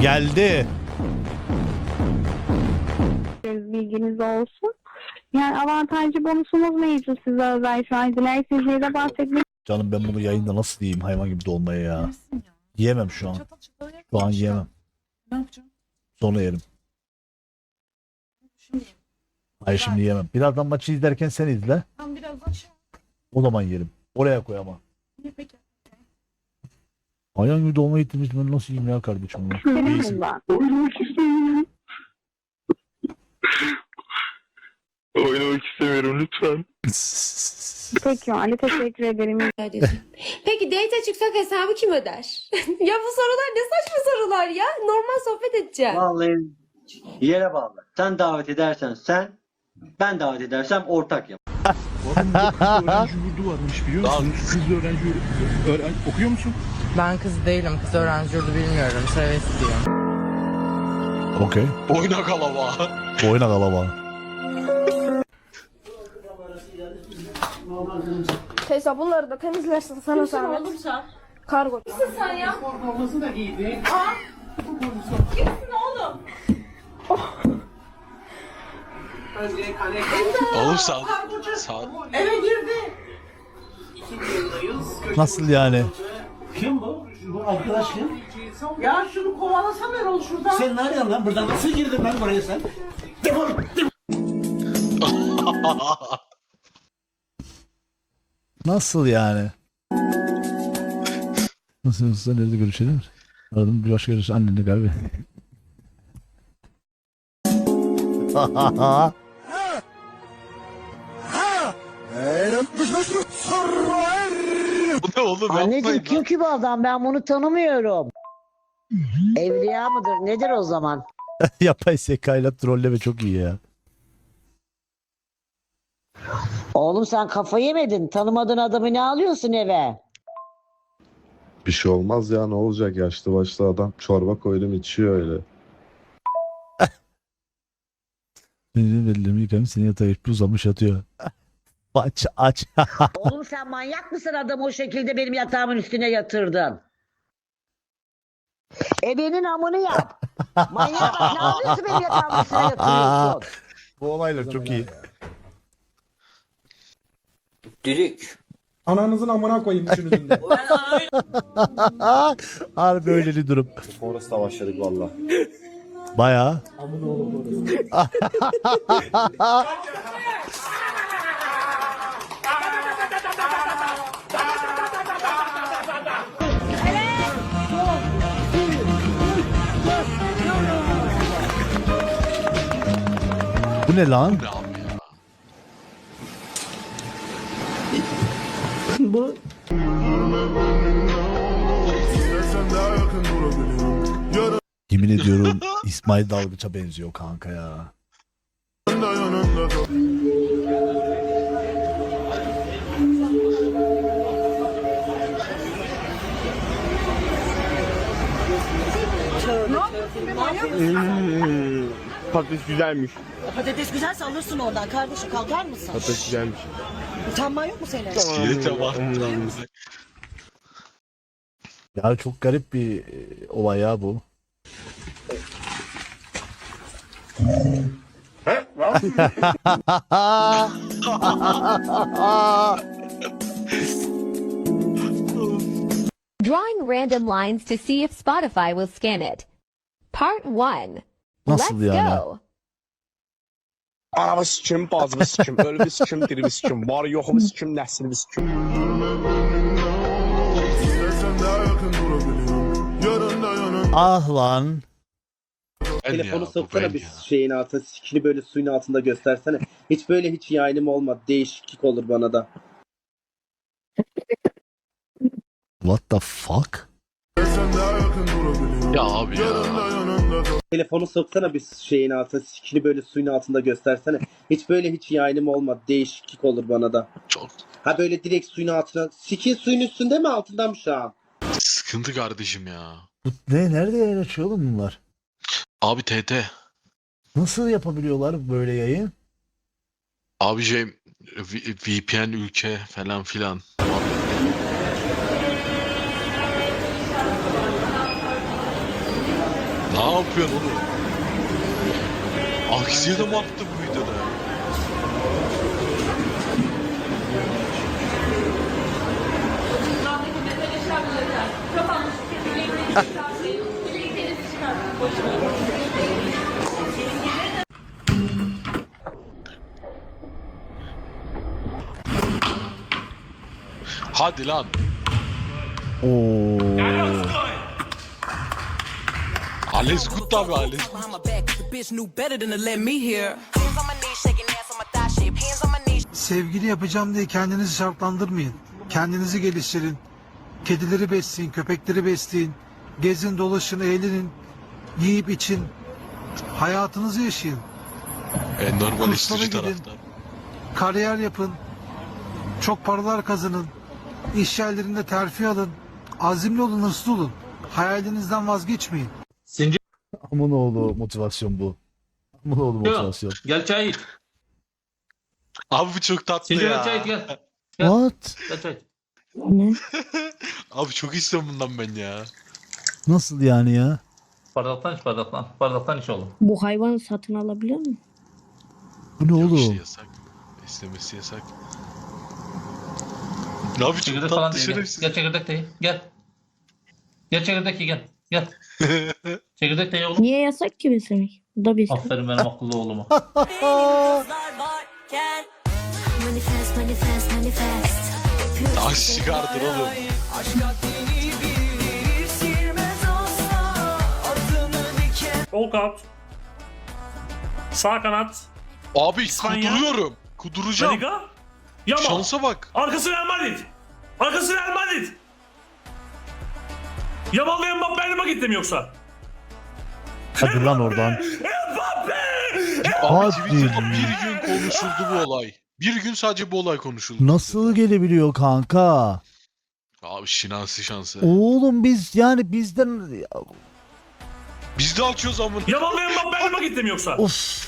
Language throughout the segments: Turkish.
Geldi. bilginiz olsun. Yani avantajlı bonusumuz mevcut size özel şu an. Dilerseniz de bahsetmek Canım ben bunu yayında nasıl yiyeyim hayvan gibi dolmaya ya. Yersin ya. Yiyemem şu an. Çatal çatal yer. Şu an yiyemem. Ne yapacağım? Sonra yerim. Şimdi yiyeyim. Hayır şimdi yiyemem. Birazdan maçı izlerken sen izle. Tam birazdan şey O zaman yerim. Oraya koy ama. Hayvan gibi dolma getirmiş ben nasıl yiyeyim ya kardeşim ya. Neyse. bundan. Oynamak istemiyorum lütfen. Peki halde teşekkür ederim. Peki date çıksak hesabı kim öder? ya bu sorular ne saçma sorular ya. Normal sohbet edeceğim. Vallahi yere bağlı. Sen davet edersen sen, ben davet edersem ortak yap. Öğrenci yurdu varmış biliyor musun? Kız öğrenci yurdu. Öğren, okuyor musun? Ben kız değilim. Kız öğrenci yurdu bilmiyorum. Travestiyim. Okey. Oyna kalava. Boyuna kalama. Teyze bunları da temizlersin sana zahmet. olursa? Kargo. Sen ya. Oğlum saat. Saat. Nasıl yani? Kim bu? Bu arkadaş kim? Ya şunu kovalasam Erol şuradan. Sen ne arıyorsun lan? Buradan nasıl girdin lan buraya sen? Defol! Nasıl yani? Nasıl nasıl nerede görüşelim? Aradım bir başka görüş annenle galiba. oğlum? Anneciğim kim ki bu adam? Ben bunu tanımıyorum. Evliya mıdır? Nedir o zaman? Yapay zekayla trolleme çok iyi ya. Oğlum sen kafayı yemedin. Tanımadığın adamı ne alıyorsun eve? Bir şey olmaz ya ne olacak yaşlı başlı adam çorba koydum içiyor öyle. Benim ellerimi yıkamış seni yatağa geçmiş uzamış yatıyor. Aç aç. Oğlum sen manyak mısın adamı o şekilde benim yatağımın üstüne yatırdın? Ebenin amını yap. Manyak bak ne yapıyorsun benim yatağımın üstüne yatırıyorsun? Bu olaylar çok iyi. Dürük. Ananızın amına koyayım üçünüzün de. Harbi öyleli durum. Orası da başladık valla. Baya. Bu ne lan? Ne abi ya? Yemin ediyorum İsmail Dalgıç'a benziyor kanka ya. Patates güzelmiş. Patates güzelse alırsın oradan kardeşim kalkar mısın? Patates güzelmiş. Utanma yok mu senin? İskelete bak. Ya çok garip bir e, olay ya bu. Drawing random lines to see if Spotify will scan it. Part 1. Nasıl yani? Anamı sikim, bazımı sikim, ölümü sikim, dirimi sikim, var yokumu sikim, neslimi sikim. Ah lan. Telefonu soksana bir şeyin altına, sikini böyle suyun altında göstersene. Hiç böyle hiç yayınım olmadı. Değişiklik olur bana da. What the fuck? Ya abi ya. Telefonu soksana bir şeyin altına, sikini böyle suyun altında göstersene. Hiç böyle hiç yayınım olmadı. Değişiklik olur bana da. Çok Ha böyle direkt suyun altına. Sikin suyun üstünde mi altında mı şu an? sıkıntı kardeşim ya. Bu ne? Nerede yayın açıyor oğlum bunlar? Abi TT. Nasıl yapabiliyorlar böyle yayın? Abi şey V- VPN ülke falan filan. Ne yapıyorsun oğlum? Aksiye de mi attın bu videoda? Hadi lan. Oo. Ales Gut abi Ales. Sevgili yapacağım diye kendinizi şartlandırmayın. Kendinizi geliştirin. Kedileri besleyin, köpekleri besleyin. Gezin, dolaşın, eğlenin. Yiyip için. Hayatınızı yaşayın. En normal istici taraftar. Kariyer yapın. Çok paralar kazanın. İş yerlerinde terfi alın. Azimli olun, hırslı olun. Hayalinizden vazgeçmeyin. Aman oğlu motivasyon bu. Aman oğlu motivasyon. Gel çay iç. Abi bu çok tatlı ya. gel. What? Gel çay. Abi çok istiyorum bundan ben ya. Nasıl yani ya? Bardaktan iç bardaktan. Bardaktan iç oğlum. Bu hayvanı satın alabiliyor mu? Bu ne Yok işte oğlum? yasak. İstemesi yasak. Ne abi çok Çekirdek falan tatlı değil. Gel, şerefsiz. gel çekirdek de ye. Gel. Gel çekirdek ye gel. Gel. çekirdek de ye oğlum. Niye yasak ki beslemek? Bu da bir Aferin benim akıllı oğluma. Taş çıkardır oğlum. All out. Sağ kanat. Abi İspanya. kuduruyorum. Kuduracağım. Liga. Yamal. Şansa bak. Arkası Real Madrid. Arkası Real Madrid. Yamal ve Mbappe'yle mi gittim yoksa? Hadi lan oradan. Abi Hadi. Twitter'da bir gün konuşuldu bu olay. Bir gün sadece bu olay konuşuldu. Nasıl gelebiliyor kanka? Abi şinasi şansı. Oğlum biz yani bizden Biz de açıyoruz amına. Yamal ve Mbappe'yle mi gittim yoksa? of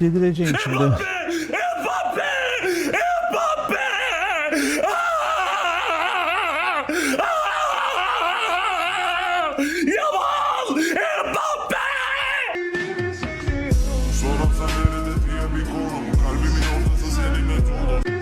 delireceğim şimdi.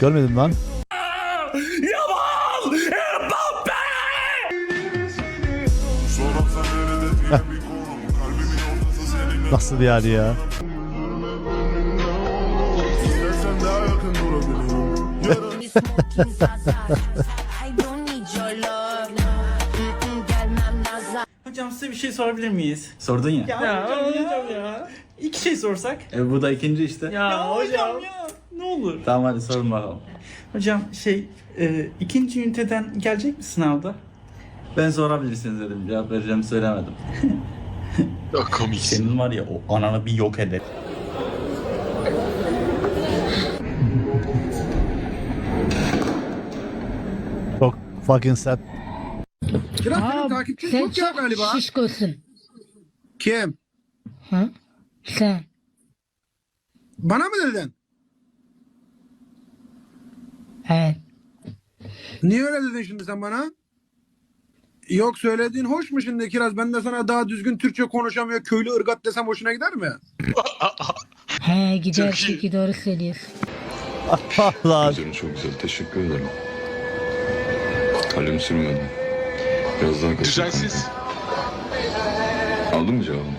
Görmedim lan. Yamal! Mbappe! Nasıl yani ya? Hocam size bir şey sorabilir miyiz? Sordun ya. Ya, hocam ya. İki şey sorsak. E bu da ikinci işte. Ya, hocam, ya. Olur. Tamam hadi sorun bakalım. Hocam şey e, ikinci üniteden gelecek mi sınavda? Ben sorabilirsiniz dedim. Cevap vereceğim söylemedim. Ya komiksin. Senin var ya o ananı bir yok eder. Çok fucking sad. Kiraz takipçi çok ya galiba. Şişkosun. Kim? Ha? Sen. Bana mı dedin? Evet. Niye öyle dedin şimdi sen bana? Yok söylediğin hoş mu şimdi Kiraz? Ben de sana daha düzgün Türkçe konuşamıyor köylü ırgat desem hoşuna gider mi? He gider Çok iyi. çünkü doğru söylüyorsun. lan. Çok güzel teşekkür ederim. Kalem sürmedim. Biraz daha Düzensiz. Aldın mı cevabını?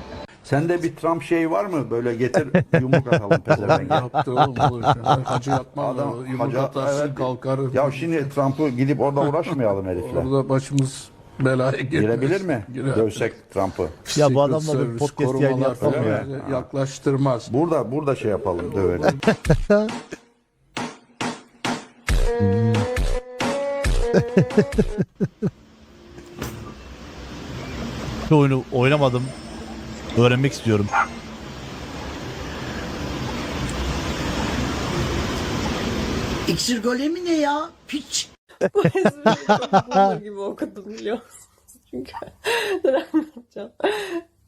Sende bir Trump şey var mı? Böyle getir yumruk atalım pezevenk. Yaptı oğlum Hacı yatma Adam- yumruk hacı- atarsın evet. kalkar. ya şimdi Trump'ı gidip orada uğraşmayalım herifle. Orada başımız belaya girer. Girebilir mi? Girer. Dövsek Trump'ı. Ya bu adamla bir podcast yayını yapalım ya. Yaklaştırmaz. Burada burada şey yapalım dövelim. Şu oyunu oynamadım. Öğrenmek istiyorum. İksir golemi ne ya? Piç. gibi okudum biliyor musunuz? Çünkü anlatacağım.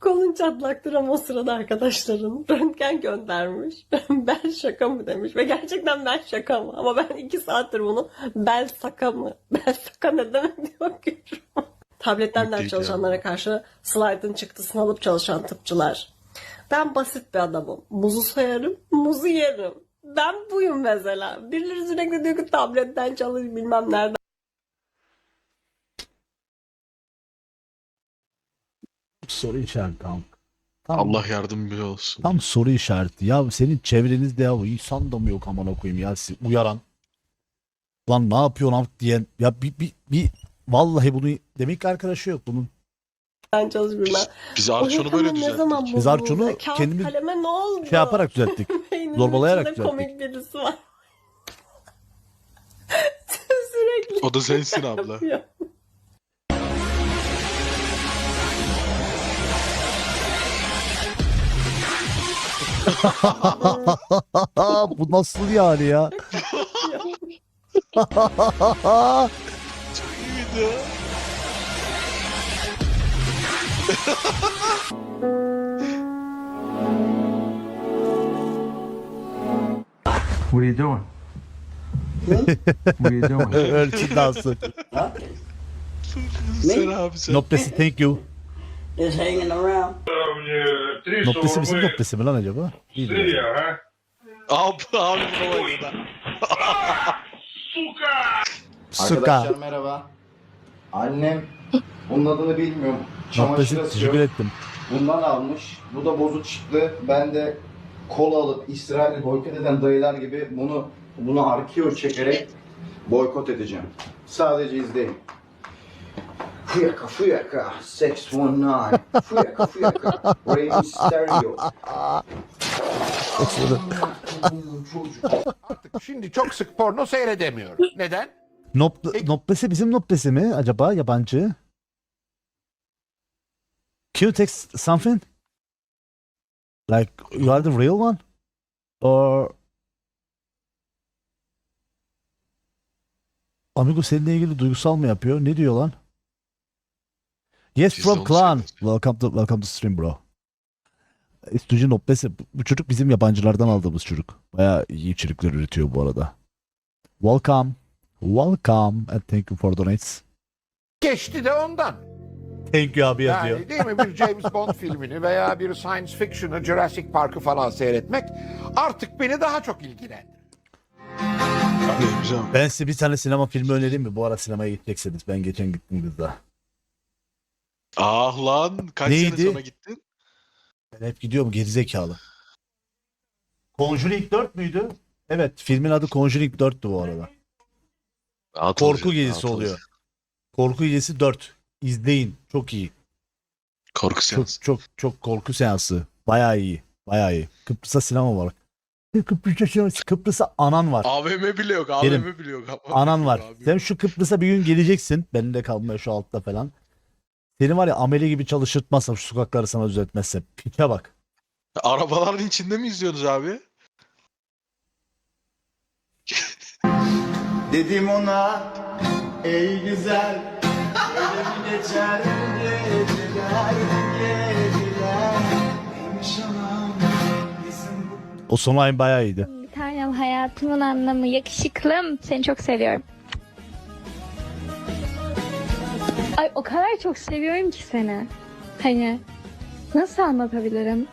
Kolun çatlaktır ama o sırada arkadaşların röntgen göndermiş. bel şaka mı demiş ve gerçekten bel şaka mı? Ama ben iki saattir bunu bel saka mı? Bel saka ne demek diye bakıyorum. Tabletten ders çalışanlara karşı slide'ın çıktısını alıp çalışan tıpçılar. Ben basit bir adamım. Muzu soyarım, muzu yerim. Ben buyum mesela. Birileri sürekli diyor ki tabletten çalış bilmem nereden. Soru işareti tam. Tam, Allah yardımcı olsun. tam soru işareti. Ya senin çevrenizde ya insan da mı yok aman okuyayım ya uyaran. Lan ne yapıyorsun diyen. Ya bir, bir, bir vallahi bunu demek ki arkadaşı yok bunun. çalış bilmem. Biz Arçon'u böyle zaman düzelttik. Biz? Arçon'u kendimiz kaleme ne oldu? Şey yaparak düzelttik. Zorbalayarak düzelttik. komik birisi var. Sürekli O da sensin abla. yapıyor. bu nasıl yani ya? Ya. What are you doing? What are you doing? Ölçü dansı. Sen abi sen. Noktası thank you. Just hanging around. Noktası bizim noktası mı lan acaba? Değil mi? Abi abi buna bak ya. Suka. merhaba. Annem bunun adını bilmiyorum. Noktası teşekkür ettim. Bundan almış. Bu da bozuk çıktı. Ben de kola alıp İsrail'i boykot eden dayılar gibi bunu bunu arkeo çekerek boykot edeceğim. Sadece izleyin. Fuyaka fuyaka 619 Fuyaka fuyaka Raven Stereo Artık şimdi çok sık porno seyredemiyorum. Neden? Nop noktası bizim noktası mı acaba yabancı? Can you text something? Like you are the real one? Or Amigo seninle ilgili duygusal mı yapıyor? Ne diyor lan? Yes de from clan. Welcome to welcome to stream bro. Üstücü noktası. Bu çocuk bizim yabancılardan aldığımız çocuk. Bayağı iyi içerikler üretiyor bu arada. Welcome. Welcome and thank you for donates. Geçti de ondan. Thank you abi yazıyor. Yani değil mi bir James Bond filmini veya bir science fiction'ı Jurassic Park'ı falan seyretmek artık beni daha çok güzel. Ben size bir tane sinema filmi önereyim mi? Bu ara sinemaya gideceksiniz. Ben geçen gittim kızla. Ah lan kaç Neydi? sene sonra gittin? Ben hep gidiyorum gerizekalı. Conjuring 4 müydü? Evet filmin adı Conjuring 4'tü bu arada. Rahat Korku olacaksın, gecesi rahat oluyor. olacaksın. Korku gecesi 4. İzleyin. Çok iyi. Korku Çok seansı. çok çok korku seansı. Bayağı iyi. Bayağı iyi. Kıbrıs'a sinema var. Kıbrıs'a, sinema- Kıbrıs'a anan var. AVM bile yok. Benim. AVM bile yok. Anan var. Abi. Sen şu Kıbrıs'a bir gün geleceksin. Benim de kalmaya şu altta falan. Seni var ya ameli gibi çalıştırtmazsam şu sokakları sana düzeltmezsem. Piçe bak. Arabaların içinde mi izliyorsunuz abi? Dedim ona ey güzel öyle mi geçer geceler geceler neymiş anam bizim bu O son ayın bayağı iyiydi. Bir tanem hayatımın anlamı yakışıklım. Seni çok seviyorum. Ay o kadar çok seviyorum ki seni. Hani nasıl anlatabilirim?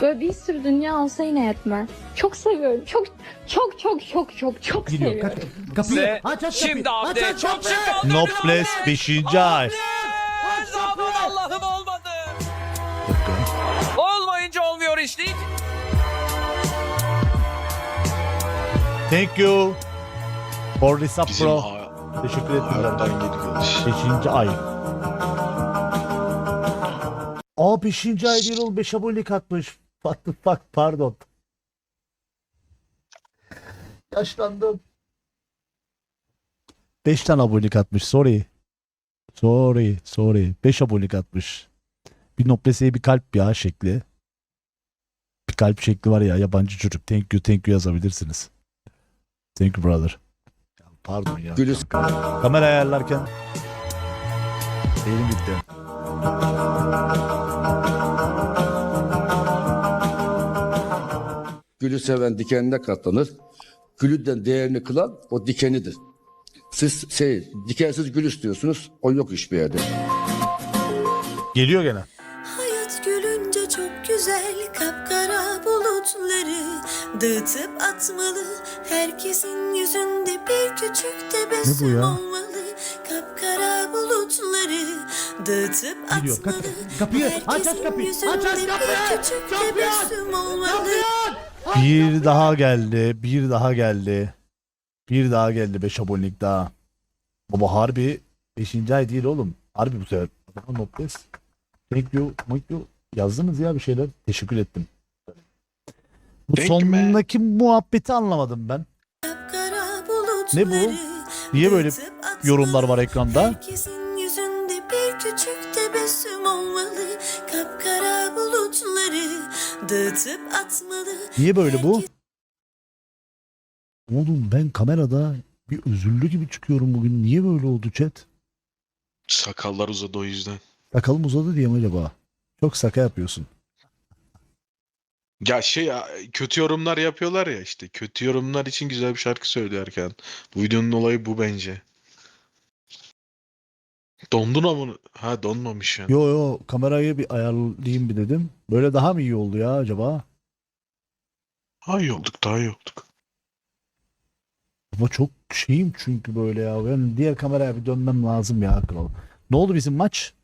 Böyle bir sürü dünya olsa yine yetmez. Çok seviyorum. Çok çok çok çok çok çok Gidiyor. seviyorum. Kaç, kapıyı. Aç aç kapıyı. Aç aç kapıyı. Nobles 5. ay. Aman Allah'ım olmadı. Olmayınca olmuyor işte. Thank you. For this up Bizim bro. ha- Teşekkür ederim. yedik. 5. ay. Aa 5. ay oğlum 5 abonelik atmış. What the fuck pardon. Yaşlandım. 5 tane abonelik atmış sorry. Sorry sorry. 5 abonelik atmış. Bir nokteseye bir kalp ya şekli. Bir kalp şekli var ya yabancı çocuk. Thank you thank you yazabilirsiniz. Thank you brother. Ya pardon ya. Kamera ayarlarken elim gitti. Gülü seven dikenine katlanır. Gülüden değerini kılan o dikenidir. Siz şey dikensiz gül istiyorsunuz. O yok hiçbir yerde. Geliyor gene. Hayat gülünce çok güzel kapkara bulutları dağıtıp atmalı. Herkesin yüzünde bir küçük tebessüm ya? olmalı. Kapkara bulutları dağıtıp Gidiyor. Kaç- atmalı. kapıyı, aç, aç Herkesin kapıyı, aç, yüzünde aç kapıyı, bir küçük kapıyı aç, tebessüm olmalı. Bir daha geldi. Bir daha geldi. Bir daha geldi 5 abonelik daha. Baba harbi 5. ay değil oğlum. Harbi bu sefer. Noptes. Thank you. Thank you. Yazdınız ya bir şeyler. Teşekkür ettim. Bu Thank sondaki muhabbeti anlamadım ben. Ne bu? Niye böyle. Yorumlar var ekranda. Herkesin yüzünde bir küçük tebessüm olmalı. Kapkara bulutları dağıtıp. Niye böyle bu? Oğlum ben kamerada bir özürlü gibi çıkıyorum bugün. Niye böyle oldu chat? Sakallar uzadı o yüzden. Sakalım uzadı diye mi acaba? Çok saka yapıyorsun. Ya şey ya, kötü yorumlar yapıyorlar ya işte. Kötü yorumlar için güzel bir şarkı söylerken. Bu videonun olayı bu bence. Dondun ama ha donmamış yani. Yo yo kamerayı bir ayarlayayım bir dedim. Böyle daha mı iyi oldu ya acaba? Ha iyi olduk daha iyi olduk. Ama çok şeyim çünkü böyle ya. Ben diğer kameraya bir dönmem lazım ya kral. Ne oldu bizim maç?